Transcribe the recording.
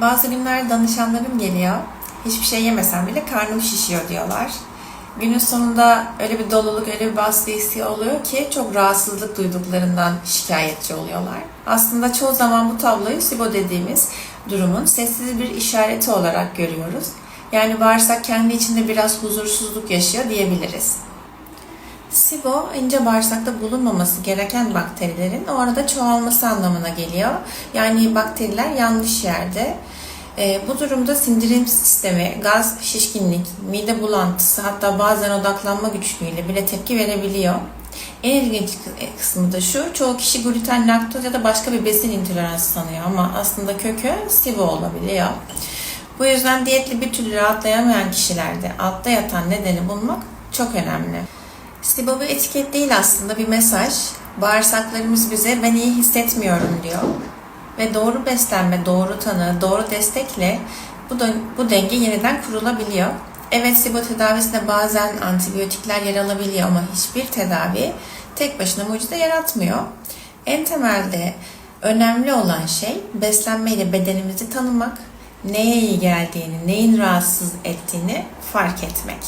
Bazı günler danışanlarım geliyor. Hiçbir şey yemesem bile karnım şişiyor diyorlar. Günün sonunda öyle bir doluluk, öyle bir baskı hissi oluyor ki çok rahatsızlık duyduklarından şikayetçi oluyorlar. Aslında çoğu zaman bu tabloyu SIBO dediğimiz durumun sessiz bir işareti olarak görüyoruz. Yani bağırsak kendi içinde biraz huzursuzluk yaşıyor diyebiliriz. SIBO ince bağırsakta bulunmaması gereken bakterilerin orada çoğalması anlamına geliyor. Yani bakteriler yanlış yerde. E, bu durumda sindirim sistemi, gaz, şişkinlik, mide bulantısı hatta bazen odaklanma güçlüğüyle bile tepki verebiliyor. En ilginç kısmı da şu, çoğu kişi gluten, laktoz ya da başka bir besin intoleransı sanıyor ama aslında kökü SIBO olabiliyor. Bu yüzden diyetli bir türlü rahatlayamayan kişilerde altta yatan nedeni bulmak çok önemli. SIBO bir etiket değil aslında bir mesaj. Bağırsaklarımız bize ben iyi hissetmiyorum diyor. Ve doğru beslenme, doğru tanı, doğru destekle bu, da, bu denge yeniden kurulabiliyor. Evet SIBO tedavisinde bazen antibiyotikler yer alabiliyor ama hiçbir tedavi tek başına mucize yaratmıyor. En temelde önemli olan şey beslenmeyle bedenimizi tanımak, neye iyi geldiğini, neyin rahatsız ettiğini fark etmek.